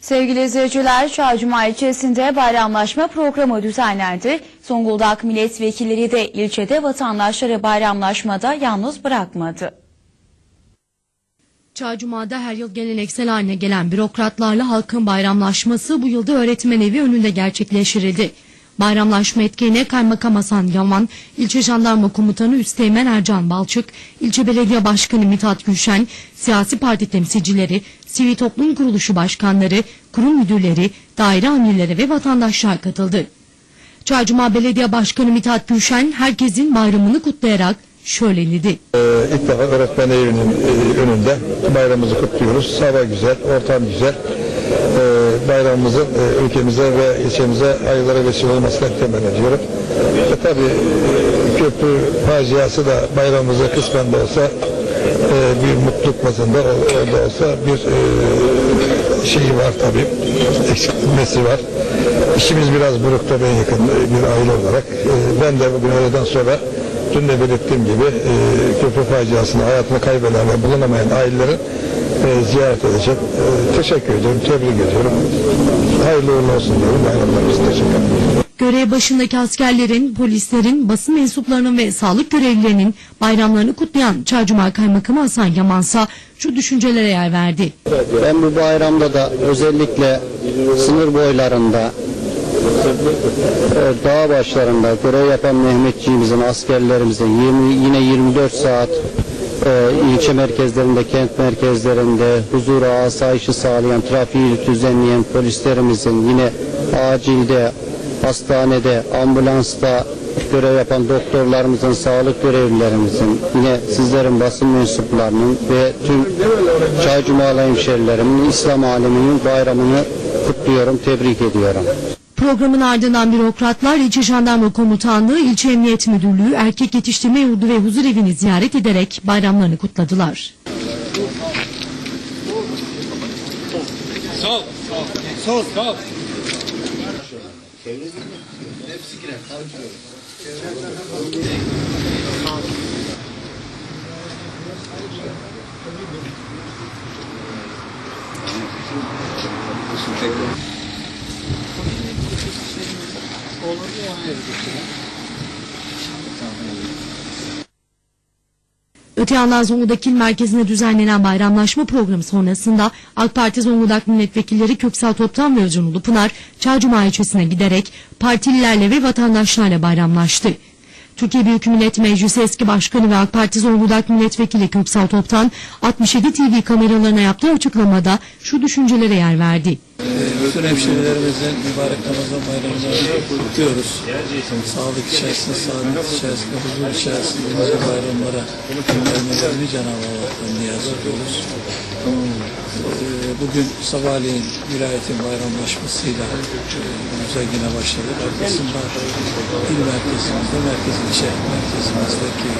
Sevgili izleyiciler, Çağcuma ilçesinde bayramlaşma programı düzenlendi. Zonguldak milletvekilleri de ilçede vatandaşları bayramlaşmada yalnız bırakmadı. Çağcuma'da her yıl geleneksel haline gelen bürokratlarla halkın bayramlaşması bu yılda öğretmen evi önünde gerçekleştirildi. Bayramlaşma etkinliğine Kaymakam Hasan Yaman, İlçe Jandarma Komutanı Üsteğmen Ercan Balçık, İlçe Belediye Başkanı Mithat Gülşen, siyasi parti temsilcileri, sivil toplum kuruluşu başkanları, kurum müdürleri, daire amirleri ve vatandaşlar katıldı. Çağcuma Belediye Başkanı Mithat Gülşen herkesin bayramını kutlayarak şöyle dedi. Ee, İlk defa öğretmen evinin e, önünde bayramımızı kutluyoruz. Hava güzel, ortam güzel. Bayramımızın e, ülkemize ve ilçemize hayırlara vesile olmasını temenni ediyorum. Ve tabii e, köprü faciası da bayramımıza kısmen de olsa e, bir mutluluk bazında orada olsa bir e, şeyi var tabii. Eksilmesi var. İşimiz biraz burukta ben yakın e, bir aile olarak. E, Ben de bugün öğleden sonra Dün de belirttiğim gibi e, köprü faciasında hayatını kaybeden ve bulunamayan ailelerin e, ziyaret edeceğim. E, teşekkür ediyorum, tebrik ediyorum. Hayırlı uğurlu olsun diyorum. Bayramlarınız teşekkür ederim. Görev başındaki askerlerin, polislerin, basın mensuplarının ve sağlık görevlilerinin bayramlarını kutlayan Çaycuma Kaymakamı Hasan Yamansa şu düşüncelere yer verdi. Ben bu bayramda da özellikle sınır boylarında, e, dağ başlarında görev yapan Mehmetçiğimizin, askerlerimizin 20, yine 24 saat e, ilçe merkezlerinde, kent merkezlerinde huzuru, asayişi sağlayan, trafiği düzenleyen polislerimizin, yine acilde, hastanede, ambulansta görev yapan doktorlarımızın, sağlık görevlilerimizin, yine sizlerin basın mensuplarının ve tüm Çaycumalı hemşerilerimin, İslam aleminin bayramını kutluyorum, tebrik ediyorum. Programın ardından bürokratlar İlçe Jandarma Komutanlığı, İlçe Emniyet Müdürlüğü, Erkek Yetiştirme Yurdu ve Huzur Evi'ni ziyaret ederek bayramlarını kutladılar. Öte yandan Zonguldak İl Merkezi'nde düzenlenen bayramlaşma programı sonrasında AK Parti Zonguldak milletvekilleri Köksal Toptan ve Özcan Ulupınar Çağcuma ilçesine giderek partililerle ve vatandaşlarla bayramlaştı. Türkiye Büyük Millet Meclisi eski başkanı ve AK Parti Zonguldak milletvekili Köksal Toptan 67 TV kameralarına yaptığı açıklamada şu düşüncelere yer verdi. Bütün hemşehrilerimizin mübarek Ramazan bayramlarını kutluyoruz. Sağlık içerisinde, saadet içerisinde, huzur içerisinde nice bayramlara göndermelerini Cenab-ı Allah'tan niyaz ediyoruz. Ee, Bugün sabahleyin vilayetin bayramlaşmasıyla e, yine başladık. Arkasında il merkezimizde, merkez ilçe merkezimizdeki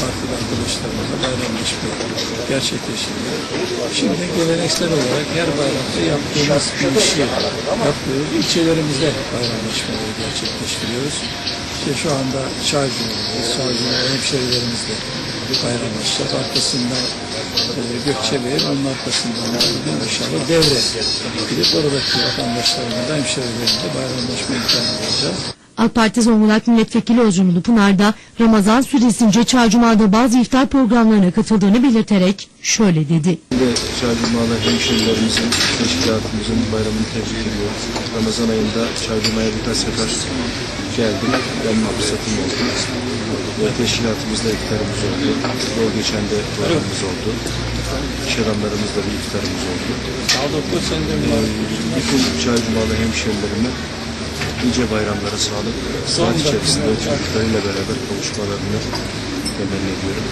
partili arkadaşlarımızla bayramlaşma gerçekleştirdik. Şimdi geleneksel olarak her bayramda yaptığımız bir işi yapıyoruz. İlçelerimizde bayramlaşmaları gerçekleştiriyoruz. İşte şu anda Çaycuma'dayız. Çaycuma hemşerilerimizle bayramlaşacağız. Arkasından e, Gökçebe'ye, onun arkasından da bugün inşallah devre gidip oradaki vatandaşlarımızla, hemşerilerimizle bayramlaşma imkanı bulacağız. AK Parti Zonguldak Milletvekili Özcan Ulupınar da Ramazan süresince Çağcuma'da bazı iftar programlarına katıldığını belirterek şöyle dedi. Şimdi Çaycuma'lı hemşehrilerimizin, teşkilatımızın bayramını tebrik ediyoruz. Ramazan ayında Çaycuma'ya birkaç sefer geldim. Gelme fırsatım oldu. Ve teşkilatımızla iftarımız oldu. Yol geçen de bayramımız oldu. İş adamlarımızla bir iftarımız oldu. Sağlıklı sende Ee, Bütün Çaycumalı hemşehrilerime nice bayramlara sağlık, saat içerisinde çocuklarıyla beraber kavuşmalarını temenni ediyorum.